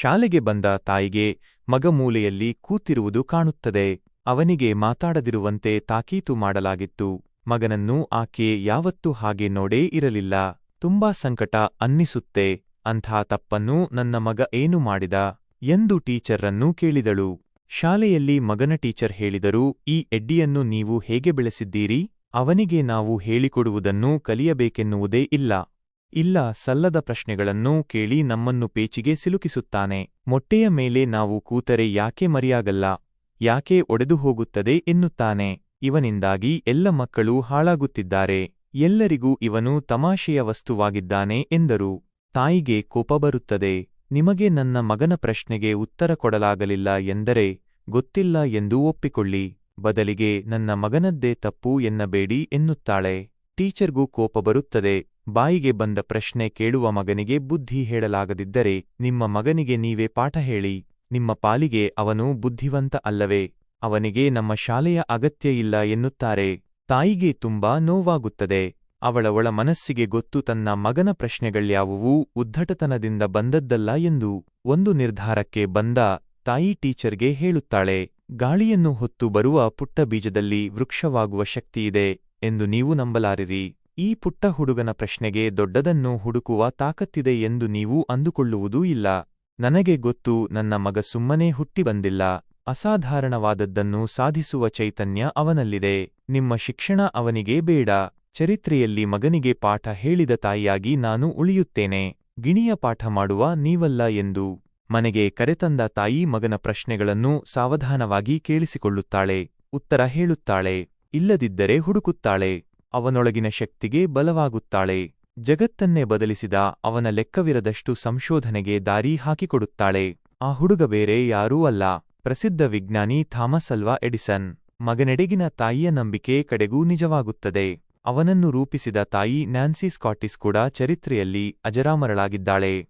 ಶಾಲೆಗೆ ಬಂದ ತಾಯಿಗೆ ಮಗ ಮೂಲೆಯಲ್ಲಿ ಕೂತಿರುವುದು ಕಾಣುತ್ತದೆ. ಅವನಿಗೆ ಮಾತಾಡದಿರುವಂತೆ ತಾಕೀತು ಮಾಡಲಾಗಿತ್ತು. ಮಗನನ್ನು ಆಕೆ ಯಾವತ್ತೂ ಹಾಗೆ ನೋಡೇ ಇರಲಿಲ್ಲ. ತುಂಬಾ ಸಂಕಟ ಅನ್ನಿಸುತ್ತೆ. ಅಂಥ ತಪ್ಪನ್ನು ನನ್ನ ಮಗ ಏನು ಮಾಡಿದ? ಎಂದು ಟೀಚರ್ರನ್ನು ಕೇಳಿದಳು. ಶಾಲೆಯಲ್ಲಿ ಮಗನ ಟೀಚರ್ ಹೇಳಿದರು, ಈ ಎಡ್ಡಿಯನ್ನು ನೀವು ಹೇಗೆ ಬೆಳೆಸಿದ್ದೀರಿ? ಅವನಿಗೆ ನಾವು ಹೇಳಿಕೊಡುವುದನ್ನು ಕಲಿಯಬೇಕೆನ್ನುವುದೇ ಇಲ್ಲ. ಇಲ್ಲ ಸಲ್ಲದ ಪ್ರಶ್ನೆಗಳನ್ನು ಕೇಳಿ ನಮ್ಮನ್ನು ಪೇಚಿಗೆ ಸಿಲುಕಿಸುತ್ತಾನೆ. ಮೊಟ್ಟೆಯ ಮೇಲೆ ನಾವು ಕೂತರೆ ಯಾಕೆ ಮರಿಯಾಗಲ್ಲ? ಯಾಕೆ ಒಡೆದು ಹೋಗುತ್ತದೆ ಎನ್ನುತ್ತಾನೆ. ಇವನಿಂದಾಗಿ ಎಲ್ಲ ಮಕ್ಕಳು ಹಾಳಾಗುತ್ತಿದ್ದಾರೆ. ಎಲ್ಲರಿಗೂ ಇವನು ತಮಾಷೆಯ ವಸ್ತುವಾಗಿದ್ದಾನೆ ಎಂದರು. ತಾಯಿಗೆ ಕೋಪ ಬರುತ್ತದೆ. ನಿಮಗೆ ನನ್ನ ಮಗನ ಪ್ರಶ್ನೆಗೆ ಉತ್ತರ ಕೊಡಲಾಗಲಿಲ್ಲ ಎಂದರೆ ಗೊತ್ತಿಲ್ಲ ಎಂದು ಒಪ್ಪಿಕೊಳ್ಳಿ. ಬದಲಿಗೆ ನನ್ನ ಮಗನದ್ದೇ ತಪ್ಪು ಎನ್ನಬೇಡಿ ಎನ್ನುತ್ತಾಳೆ. ಟೀಚರ್ಗೂ ಕೋಪ ಬರುತ್ತದೆ. ಬಾಯಿಗೆ ಬಂದ ಪ್ರಶ್ನೆ ಕೇಳುವ ಮಗನಿಗೆ ಬುದ್ಧಿ ಹೇಳಲಾಗದಿದ್ದರೆ, ನಿಮ್ಮ ಮಗನಿಗೆ ನೀವೇ ಪಾಠ ಹೇಳಿ, ನಿಮ್ಮ ಪಾಲಿಗೆ ಅವನು ಬುದ್ಧಿವಂತ ಅಲ್ಲವೇ, ಅವನಿಗೆ ನಮ್ಮ ಶಾಲೆಯ ಅಗತ್ಯ ಇಲ್ಲ ಎನ್ನುತ್ತಾರೆ, ತಾಯಿಗೆ ತುಂಬಾ ನೋವಾಗುತ್ತದೆ, ಅವಳ ಒಳ ಮನಸ್ಸಿಗೆ ಗೊತ್ತು ತನ್ನ ಮಗನ ಪ್ರಶ್ನೆಗಳ್ಯಾವುವೂ ಉದ್ಧಟತನದಿಂದ ಬಂದದ್ದಲ್ಲ ಎಂದು ಒಂದು ನಿರ್ಧಾರಕ್ಕೆ ಬಂದ ತಾಯಿ ಟೀಚರ್ಗೆ ಹೇಳುತ್ತಾಳೆ, ಗಾಳಿಯನ್ನು ಹೊತ್ತು ಬರುವ ಪುಟ್ಟ ಬೀಜದಲ್ಲಿ ವೃಕ್ಷವಾಗುವ ಶಕ್ತಿಯಿದೆ ಎಂದು ನೀವು ನಂಬಲಾರಿರಿ. ಈ ಪುಟ್ಟ ಹುಡುಗನ ಪ್ರಶ್ನೆಗೆ ದೊಡ್ಡದನ್ನು ಹುಡುಕುವ ತಾಕತ್ತಿದೆ ಎಂದು ನೀವು ಅಂದುಕೊಳ್ಳುವುದೂ ಇಲ್ಲ. ನನಗೆ ಗೊತ್ತು ನನ್ನ ಮಗ ಸುಮ್ಮನೆ ಹುಟ್ಟಿ ಬಂದಿಲ್ಲ. ಅಸಾಧಾರಣವಾದದ್ದನ್ನು ಸಾಧಿಸುವ ಚೈತನ್ಯ ಅವನಲ್ಲಿದೆ. ನಿಮ್ಮ ಶಿಕ್ಷಣ ಅವನಿಗೆ ಬೇಡ. ಚರಿತ್ರೆಯಲ್ಲಿ ಮಗನಿಗೆ ಪಾಠ ಹೇಳಿದ ತಾಯಿಯಾಗಿ ನಾನು ಉಳಿಯುತ್ತೇನೆ. ಗಿಣಿಯ ಪಾಠ ಮಾಡುವ ನೀವಲ್ಲ ಎಂದು ಮನೆಗೆ ಕರೆತಂದ ತಾಯಿ ಮಗನ ಪ್ರಶ್ನೆಗಳನ್ನು ಸಾವಧಾನವಾಗಿ ಕೇಳಿಸಿಕೊಳ್ಳುತ್ತಾಳೆ. ಉತ್ತರ ಹೇಳುತ್ತಾಳೆ. ಇಲ್ಲದಿದ್ದರೆ ಹುಡುಕುತ್ತಾಳೆ. ಅವನೊಳಗಿನ ಶಕ್ತಿಗೆ ಬಲವಾಗುತ್ತಾಳೆ. ಜಗತ್ತನ್ನೇ ಬದಲಿಸಿದ ಅವನ ಲೆಕ್ಕವಿರದಷ್ಟು ಸಂಶೋಧನೆಗೆ ದಾರಿ ಹಾಕಿಕೊಡುತ್ತಾಳೆ. ಆ ಹುಡುಗ ಬೇರೆ ಯಾರೂ ಅಲ್ಲ. ಪ್ರಸಿದ್ಧ ವಿಜ್ಞಾನಿ ಥಾಮಸ್ ಅಲ್ವಾ ಎಡಿಸನ್. ಮಗನೆಡೆಗಿನ ತಾಯಿಯ ನಂಬಿಕೆ ಕಡೆಗೂ ನಿಜವಾಗುತ್ತದೆ. ಅವನನ್ನು ರೂಪಿಸಿದ ತಾಯಿ ನ್ಯಾನ್ಸಿ ಸ್ಕಾಟಿಸ್ ಕೂಡ ಚರಿತ್ರೆಯಲ್ಲಿ ಅಜರಾಮರಳಾಗಿದ್ದಾಳೆ.